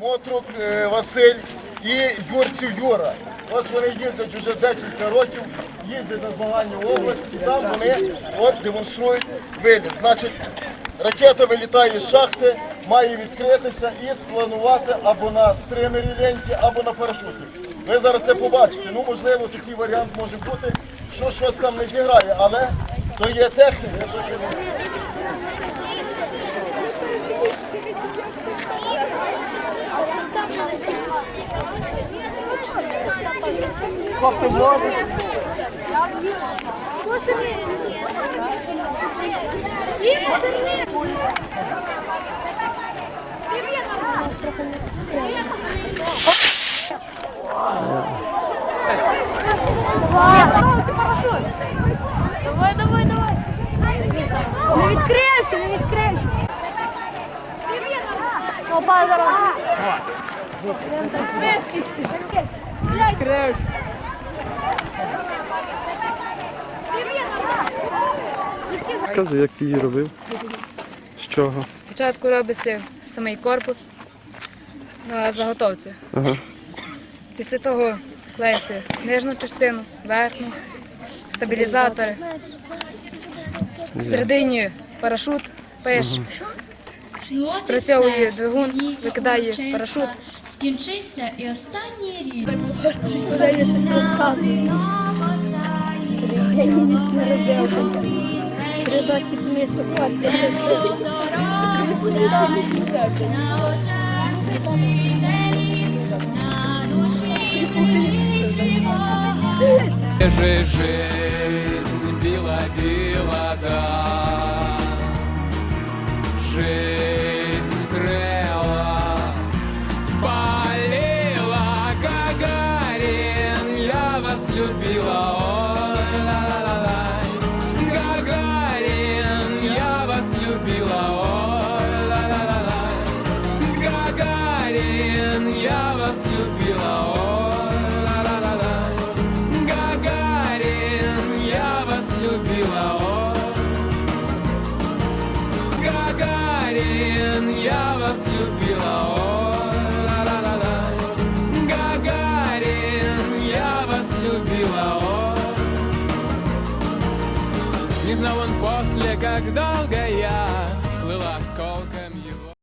Мотрук е, Василь і Юрців Юра. Ось вони їздять вже декілька років, їздять на змагання в область і там вони от демонструють виліт. Значить, ракета вилітає з шахти, має відкритися і спланувати або на стримері ленті, або на парашуті. Ви зараз це побачите. Ну, можливо, такий варіант може бути, що щось там не зіграє, але то є техніка. То є Давай, давай, давай. Не відкрився, не відкрився. Опа, зараз. Кажи, як ти її робив? З чого? Спочатку робиться самий корпус на заготовці. Ага. Після того клеїться нижню частину, верхню, стабілізатори. Всередині парашут, пиш, спрацьовує двигун, викидає парашут. Скінчиться і останній рік. Далі щось розказує. Я Іде так і змісно падає. Жизнь, била, била, да. Жизнь крела, спалила Гагарин, я вас любила, сила о. Гагарин, я вас любила, о. Гагарин, я вас любила, о. Не знал он после, как долго я плыла осколком его.